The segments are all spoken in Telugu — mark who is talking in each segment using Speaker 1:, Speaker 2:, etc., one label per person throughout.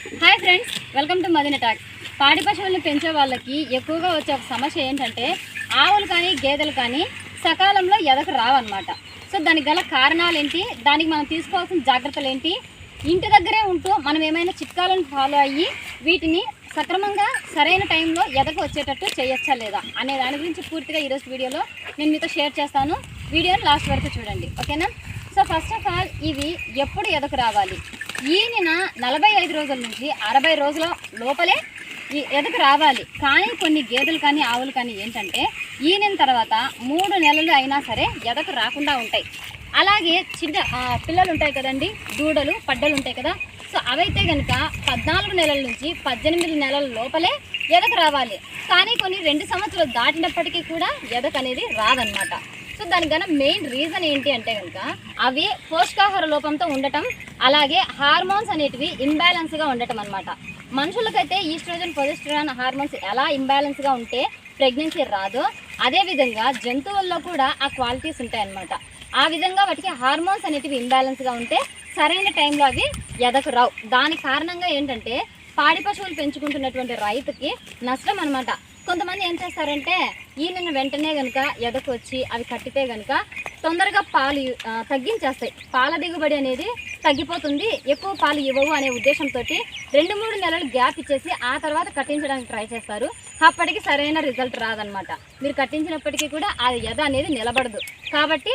Speaker 1: Hi friends welcome to Madina talk. పాడి పశువులను పెంచే వాళ్ళకి ఎక్కువగా వచ్చే ఒక సమస్య ఏంటంటే ఆవులు కానీ గేదెలు కానీ సకాలంలో ఎదకు రావన్నమాట. సో దానికి గల కారణాలు ఏంటి దానికి మనం తీసుకోవాల్సిన జాగ్రత్తలు ఏంటి ఇంటి దగ్గరే ఉంటూ మనం ఏమైనా చిట్కాలను ఫాలో అయ్యి వీటిని సక్రమంగా సరైన టైంలో ఎదకు వచ్చేటట్టు చేయొచ్చా లేదా అనే దాని గురించి పూర్తిగా ఈరోజు వీడియోలో నేను మీతో షేర్ చేస్తాను. వీడియోని లాస్ట్ వరకు చూడండి. ఓకేనా? సో ఫస్ట్ ఆఫ్ ఆల్ ఇవి ఎప్పుడు ఎదకు రావాలి? ఈయన నలభై ఐదు రోజుల నుంచి అరవై రోజుల లోపలే ఈ ఎదకు రావాలి. కానీ కొన్ని గేదెలు కానీ ఆవులు కానీ ఏంటంటే ఈయన తర్వాత మూడు నెలలు అయినా సరే ఎదకు రాకుండా ఉంటాయి. అలాగే చిన్న పిల్లలు ఉంటాయి కదండి దూడలు పడ్డలు ఉంటాయి కదా. సో అవైతే కనుక పద్నాలుగు నెలల నుంచి పద్దెనిమిది నెలల లోపలే ఎదకు రావాలి. కానీ కొన్ని రెండు సంవత్సరాలు దాటినప్పటికీ కూడా ఎదకు అనేది రాదనమాట సో దానికి మెయిన్ రీజన్ ఏంటి అంటే కనుక అవి పోషకాహార లోపంతో ఉండటం అలాగే హార్మోన్స్ అనేటివి ఇంబ్యాలెన్స్గా ఉండటం అనమాట మనుషులకైతే ఈస్ట్రోజన్ పొజిస్ట్రాన్ హార్మోన్స్ ఎలా ఇంబ్యాలెన్స్గా ఉంటే ప్రెగ్నెన్సీ రాదో. అదేవిధంగా జంతువుల్లో కూడా ఆ క్వాలిటీస్ ఉంటాయన్నమాట ఆ విధంగా వాటికి హార్మోన్స్ అనేటివి ఇంబ్యాలెన్స్గా ఉంటే సరైన టైంలో అవి ఎదకు రావు. దాని కారణంగా ఏంటంటే పాడి పశువులు పెంచుకుంటున్నటువంటి రైతుకి నష్టం అనమాట కొంతమంది ఏం చేస్తారంటే ఈయన వెంటనే కనుక ఎదకొచ్చి అవి కట్టితే కనుక తొందరగా పాలు తగ్గించేస్తాయి. పాల దిగుబడి అనేది తగ్గిపోతుంది. ఎక్కువ పాలు ఇవ్వవు అనే ఉద్దేశంతో రెండు మూడు నెలలు గ్యాప్ ఇచ్చేసి ఆ తర్వాత కట్టించడానికి ట్రై చేస్తారు. అప్పటికి సరైన రిజల్ట్ రాదనమాట. మీరు కట్టించినప్పటికీ కూడా ఆ ఎద అనేది నిలబడదు. కాబట్టి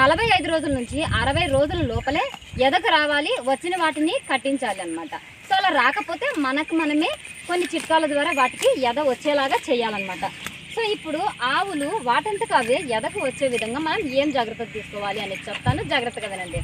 Speaker 1: నలభై ఐదు రోజుల నుంచి అరవై రోజుల లోపలే ఎదకు రావాలి వచ్చిన వాటిని కట్టించాలి అనమాట సో అలా రాకపోతే మనకు మనమే కొన్ని చిట్కాల ద్వారా వాటికి ఎద వచ్చేలాగా చేయాలన్నమాట. సో ఇప్పుడు ఆవులు వాటంతకు అవే ఎదకు వచ్చే విధంగా మనం ఏం జాగ్రత్తలు తీసుకోవాలి అనేది చెప్తాను. జాగ్రత్తగా వినండి.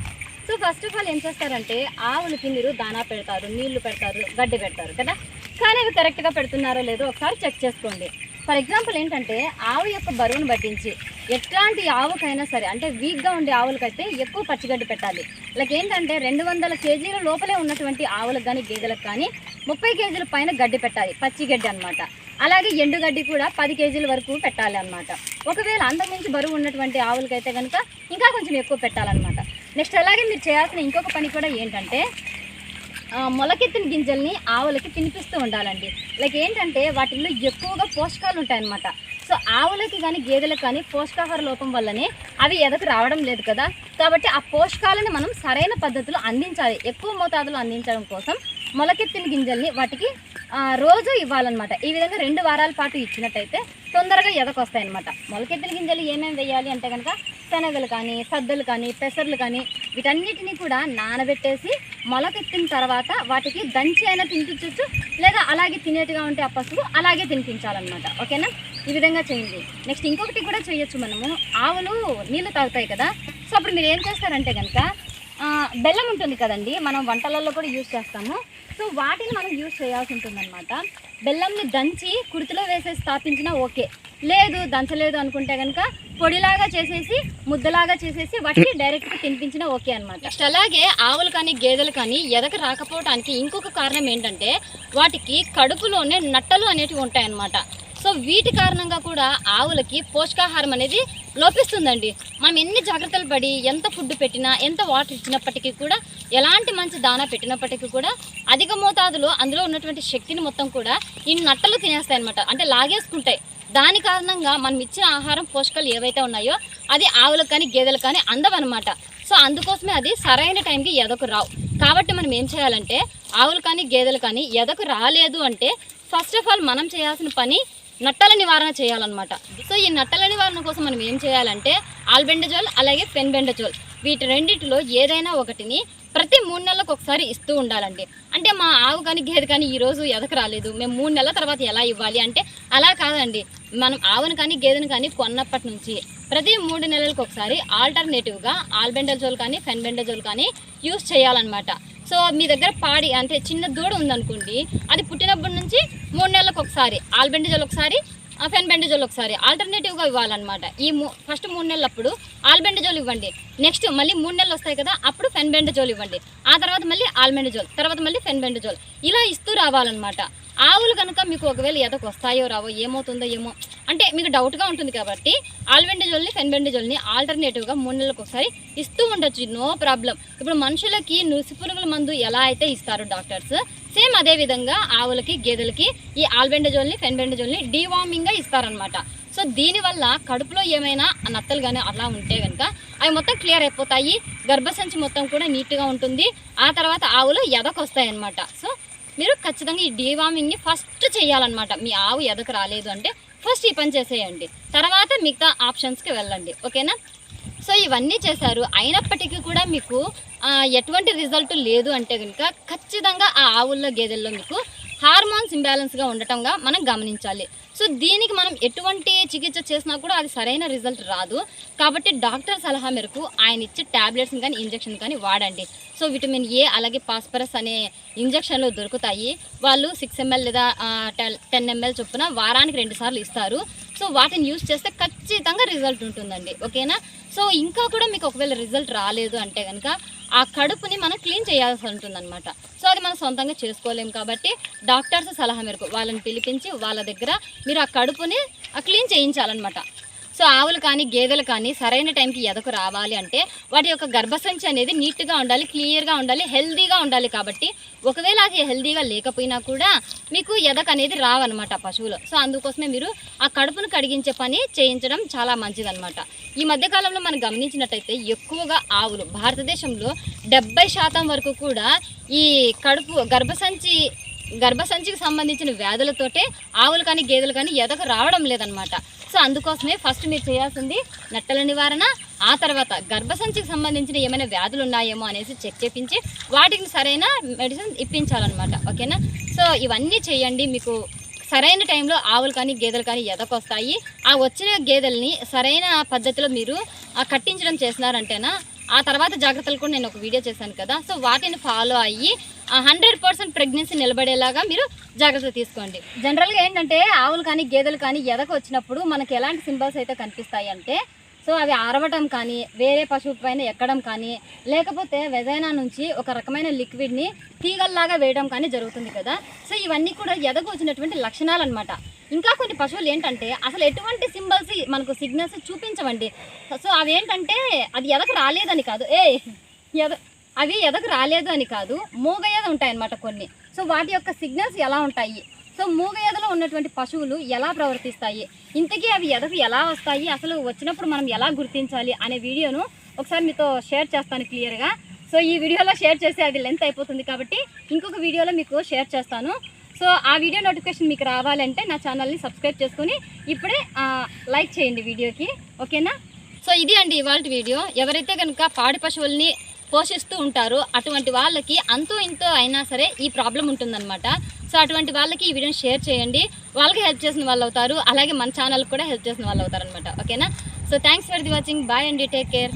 Speaker 1: సో ఫస్ట్ ఆఫ్ ఆల్ ఏం చేస్తారంటే ఆవులకి మీరు దానా పెడతారు నీళ్ళు పెడతారు గడ్డి పెడతారు కదా? కానీ అవి కరెక్ట్గా పెడుతున్నారో లేదో ఒకసారి చెక్ చేసుకోండి. ఫర్ ఎగ్జాంపుల్ ఏంటంటే ఆవు యొక్క బరువును పట్టించి ఎట్లాంటి ఆవుకైనా సరే అంటే వీక్గా ఉండే ఆవులకైతే ఎక్కువ పచ్చిగడ్డి పెట్టాలి. లైక్ ఏంటంటే రెండు వందల కేజీల లోపలే ఉన్నటువంటి ఆవులకు కానీ గేదెలకు కానీ ముప్పై కేజీల పైన గడ్డి పెట్టాలి పచ్చిగడ్డి అన్నమాట. అలాగే ఎండుగడ్డి కూడా పది కేజీల వరకు పెట్టాలి అన్నమాట. ఒకవేళ అంతకుమించి బరువు ఉన్నటువంటి ఆవులకైతే కనుక ఇంకా కొంచెం ఎక్కువ పెట్టాలన్నమాట. నెక్స్ట్ అలాగే మీరు చేయాల్సిన ఇంకొక పని కూడా ఏంటంటే మొలకెత్తిన గింజల్ని ఆవులకి తినిపిస్తూ ఉండాలండి. లైక్ ఏంటంటే వాటిల్లో ఎక్కువగా పోషకాలు ఉంటాయన్నమాట. సో ఆవులకి కానీ గేదెలకు కానీ పోషకాహార లోపం వల్లనే అవి ఎదకు రావడం లేదు కదా. కాబట్టి ఆ పోషకాలను మనం సరైన పద్ధతిలో అందించాలి. ఎక్కువ మోతాదులో అందించడం కోసం మొలకెత్తిన గింజల్ని వాటికి రోజు ఇవ్వాలన్నమాట. ఈ విధంగా రెండు వారాల పాటు ఇచ్చినట్టయితే తొందరగా ఎదకొస్తాయి అనమాట మొలకెత్తిన గింజలు ఏమేమి వేయాలి అంటే కనుక శనగలు కానీ సద్దలు కానీ పెసర్లు కానీ వీటన్నిటిని కూడా నానబెట్టేసి మొలకెత్తిన తర్వాత వాటికి దంచి అయినా తినిపించవచ్చు లేదా అలాగే తినేట్టుగా ఉంటే ఆ పసుపు అలాగే తినిపించాలన్నమాట. ఓకేనా? ఈ విధంగా చేయండి. నెక్స్ట్ ఇంకొకటి కూడా చేయొచ్చు మనము. ఆవులు నీళ్ళు తాగుతాయి కదా. సో అప్పుడు మీరు ఏం చేస్తారంటే కనుక బెల్లం ఉంటుంది కదండి మనం వంటలలో కూడా యూజ్ చేస్తాము. సో వాటిని మనం యూజ్ చేయాల్సి ఉంటుందన్నమాట. బెల్లంని దంచి కుర్తిలో వేసేసి స్థాపించినా ఓకే. లేదు దంచలేదు అనుకుంటే కనుక పొడిలాగా చేసేసి ముద్దలాగా చేసేసి వాటిని డైరెక్ట్గా తినిపించినా ఓకే అనమాట నెక్స్ట్ అలాగే ఆవులు కానీ గేదెలు కానీ ఎదక రాకపోవడానికి ఇంకొక కారణం ఏంటంటే వాటికి కడుపులోనే నట్టలు అనేటివి ఉంటాయన్నమాట. సో వీటి కారణంగా కూడా ఆవులకి పోషకాహారం అనేది లోపిస్తుందండి. మనం ఎన్ని జాగ్రత్తలు పడి ఎంత ఫుడ్ పెట్టినా ఎంత వాటర్ ఇచ్చినప్పటికీ కూడా ఎలాంటి మంచి దానా పెట్టినప్పటికీ కూడా అధిక మోతాదులో అందులో ఉన్నటువంటి శక్తిని మొత్తం కూడా ఈ నట్టలు తినేస్తాయి అనమాట అంటే లాగేసుకుంటాయి. దాని కారణంగా మనం ఇచ్చిన ఆహారం పోషకాలు ఏవైతే ఉన్నాయో అది ఆవులకు కానీ గేదెలకు కానీ అందవన్నమాట. సో అందుకోసమే అది సరైన టైంకి ఎదకు రావు. కాబట్టి మనం ఏం చేయాలంటే ఆవులు కానీ గేదెలు కానీ ఎదకు రాలేదు అంటే ఫస్ట్ ఆఫ్ ఆల్ మనం చేయాల్సిన పని నట్టల నివారణ చేయాలన్నమాట. సో ఈ నట్టల నివారణ కోసం మనం ఏం చేయాలంటే ఆల్బెండజోల్ అలాగే పెన్బెండజోల్ వీటి రెండింటిలో ఏదైనా ఒకటిని ప్రతి మూడు నెలలకు ఒకసారి ఇస్తూ ఉండాలండి. అంటే మా ఆవు కానీ గేదె కానీ ఈరోజు ఎదకు రాలేదు. మేము మూడు నెలల తర్వాత ఎలా ఇవ్వాలి అంటే అలా కాదండి. మనం ఆవును కానీ గేదెను కానీ కొన్నప్పటి నుంచి ప్రతి మూడు నెలలకు ఒకసారి ఆల్టర్నేటివ్గా ఆల్బెండజోల్ కానీ ఫెన్బెండజోల్ కానీ యూస్ చేయాలన్నమాట. సో మీ దగ్గర పాడి అంటే చిన్న దూడ ఉందనుకోండి అది పుట్టినప్పటి నుంచి మూడు నెలలకు ఒకసారి ఆల్బెండజోల్ ఒకసారి ఫెన్బెండజోల్ ఒకసారి ఆల్టర్నేటివ్గా ఇవ్వాలన్నమాట. ఈ మూ ఫస్ట్ మూడు నెలలప్పుడు ఆల్బెండజోల్ ఇవ్వండి. నెక్స్ట్ మళ్ళీ మూడు నెలలు వస్తాయి కదా అప్పుడు ఫెన్బెండజోల్ ఇవ్వండి. ఆ తర్వాత మళ్ళీ ఆల్బెండజోల్ తర్వాత మళ్ళీ ఫెన్బెండజోల్ ఇలా ఇస్తూ రావాలన్నమాట. ఆవులు కనుక మీకు ఒకవేళ ఎదకు వస్తాయో రావో ఏమవుతుందో ఏమో అంటే మీకు డౌట్గా ఉంటుంది కాబట్టి ఆల్వెండజోల్ని ఫెన్బెండజోల్ని ఆల్టర్నేటివ్గా మూడు నెలలకు ఒకసారి ఇస్తూ ఉండొచ్చు. నో ప్రాబ్లం ఇప్పుడు మనుషులకి నుసి పురుగుల మందు ఎలా అయితే ఇస్తారు డాక్టర్స్ సేమ్ అదే విధంగా ఆవులకి గేదెలకి ఈ ఆల్బెండజోల్ని ఫెన్బెండజోల్ని డీవార్మింగ్గా ఇస్తారనమాట సో దీనివల్ల కడుపులో ఏమైనా నత్తలు కానీ అలా ఉంటే కనుక అవి మొత్తం క్లియర్ అయిపోతాయి. గర్భసంచి మొత్తం కూడా నీట్గా ఉంటుంది. ఆ తర్వాత ఆవులు ఎదకొస్తాయి అనమాట సో మీరు ఖచ్చితంగా ఈ డీవార్మింగ్ని ఫస్ట్ చేయాలన్నమాట. మీ ఆవు ఎదకు రాలేదు అంటే ఫస్ట్ ఈ పని చేసేయండి. తర్వాత మిగతా ఆప్షన్స్కి వెళ్ళండి. ఓకేనా? సో ఇవన్నీ చేశారు. అయినప్పటికీ కూడా మీకు ఎటువంటి రిజల్ట్ లేదు అంటే కనుక ఖచ్చితంగా ఆ ఆవుల్లో గేదెల్లో మీకు హార్మోన్స్ ఇంబ్యాలెన్స్గా ఉండటంగా మనం గమనించాలి. సో దీనికి మనం ఎటువంటి చికిత్స చేసినా కూడా అది సరైన రిజల్ట్ రాదు. కాబట్టి డాక్టర్ సలహా మేరకు ఆయన ఇచ్చే ట్యాబ్లెట్స్ని కానీ ఇంజెక్షన్ కానీ వాడండి. సో విటమిన్ ఏ అలాగే పాస్పరస్ అనే ఇంజెక్షన్లు దొరుకుతాయి. వాళ్ళు సిక్స్ ఎంఎల్ లేదా టెన్ ఎంఎల్ చొప్పున వారానికి రెండు సార్లు ఇస్తారు. సో వాటిని యూస్ చేస్తే ఖచ్చితంగా రిజల్ట్ ఉంటుందండి. ఓకేనా? సో ఇంకా కూడా మీకు ఒకవేళ రిజల్ట్ రాలేదు అంటే కనుక ఆ కడుపుని మనం క్లీన్ చేయాల్సి ఉంటుందన్నమాట. సో అది మనం సొంతంగా చేసుకోలేం కాబట్టి డాక్టర్స్ సలహా మేరకు వాళ్ళని పిలిపించి వాళ్ళ దగ్గర మీరు ఆ కడుపుని క్లీన్ చేయించాలన్నమాట. సో ఆవులు కానీ గేదెలు కానీ సరైన టైంకి ఎదకు రావాలి అంటే వాటి యొక్క గర్భసంచి అనేది నీట్గా ఉండాలి క్లియర్గా ఉండాలి హెల్దీగా ఉండాలి కాబట్టి ఒకవేళ అది హెల్దీగా లేకపోయినా కూడా మీకు ఎదక అనేది రావన్నమాట పశువులు. సో అందుకోసమే మీరు ఆ కడుపును కడిగించే పని చేయించడం చాలా మంచిదన్నమాట. ఈ మధ్యకాలంలో మనం గమనించినట్టయితే ఎక్కువగా ఆవులు భారతదేశంలో డెబ్బై శాతం వరకు కూడా ఈ కడుపు గర్భసంచి గర్భసంచికి సంబంధించిన వ్యాధులతోటే ఆవులు కానీ గేదెలు కానీ ఎదకు రావడం లేదనమాట. సో అందుకోసమే ఫస్ట్ మీరు చేయాల్సింది నట్టల నివారణ ఆ తర్వాత గర్భసంచికి సంబంధించిన ఏమైనా వ్యాధులు ఉన్నాయేమో అనేసి చెక్ చేపించి వాటికి సరైన మెడిసిన్ ఇప్పించాలన్నమాట. ఓకేనా? సో ఇవన్నీ చేయండి. మీకు సరైన టైంలో ఆవులు కానీ గేదెలు కానీ ఎదకొస్తాయి ఆ వచ్చిన గేదెల్ని సరైన పద్ధతిలో మీరు కట్టించడం చేసినారంటేనా ఆ తర్వాత జాగ్రత్తలు కూడా నేను ఒక వీడియో చేశాను కదా. సో వాటిని ఫాలో అయ్యి హండ్రెడ్ పర్సెంట్ ప్రెగ్నెన్సీ నిలబడేలాగా మీరు జాగ్రత్త తీసుకోండి. జనరల్గా ఏంటంటే ఆవులు కానీ గేదెలు కానీ ఎదకు వచ్చినప్పుడు మనకి ఎలాంటి సింబల్స్ అయితే కనిపిస్తాయి అంటే సో అవి అరవటం కానీ వేరే పశువు పైన ఎక్కడం కానీ లేకపోతే వెజైనా నుంచి ఒక రకమైన లిక్విడ్ని తీగల్లాగా వేయడం కానీ జరుగుతుంది కదా. సో ఇవన్నీ కూడా ఎదకు వచ్చినటువంటి లక్షణాలు అనమాట ఇంకా కొన్ని పశువులు ఏంటంటే అసలు ఎటువంటి సింబల్స్ మనకు సిగ్నల్స్ చూపించవండి. సో అవి ఏంటంటే అది ఎదకు రాలేదని కాదు. ఏ ఎద అవి ఎదకు రాలేదు అని కాదు. మూగయ్యద ఉంటాయన్నమాట కొన్ని. సో వాటి యొక్క సిగ్నల్స్ ఎలా ఉంటాయి? సో మూగయ్యదలో ఉన్నటువంటి పశువులు ఎలా ప్రవర్తిస్తాయి? ఇంతకీ అవి ఎదకు ఎలా వస్తాయి? అసలు వచ్చినప్పుడు మనం ఎలా గుర్తించాలి అనే వీడియోను ఒకసారి మీతో షేర్ చేస్తాను క్లియర్గా. సో ఈ వీడియోలో షేర్ చేస్తే అది లెంత్ అయిపోతుంది కాబట్టి ఇంకొక వీడియోలో మీకు షేర్ చేస్తాను. సో ఆ వీడియో నోటిఫికేషన్ మీకు రావాలంటే నా ఛానల్ని సబ్స్క్రైబ్ చేసుకొని ఇప్పుడే లైక్ చేయండి వీడియోకి. ఓకేనా? సో ఇది అండి ఇవాళ వీడియో. ఎవరైతే కనుక పాడి పశువుల్ని పోషిస్తూ ఉంటారో అటువంటి వాళ్ళకి అంతో ఇంతో అయినా సరే ఈ ప్రాబ్లం ఉంటుందన్నమాట. సో అటువంటి వాళ్ళకి ఈ వీడియోని షేర్ చేయండి. వాళ్ళకి హెల్ప్ చేసిన వాళ్ళు అవుతారు. అలాగే మన ఛానల్కి కూడా హెల్ప్ చేసిన వాళ్ళు అవుతారు అనమాట ఓకేనా? So thanks for the watching. Bye అండి. Take care.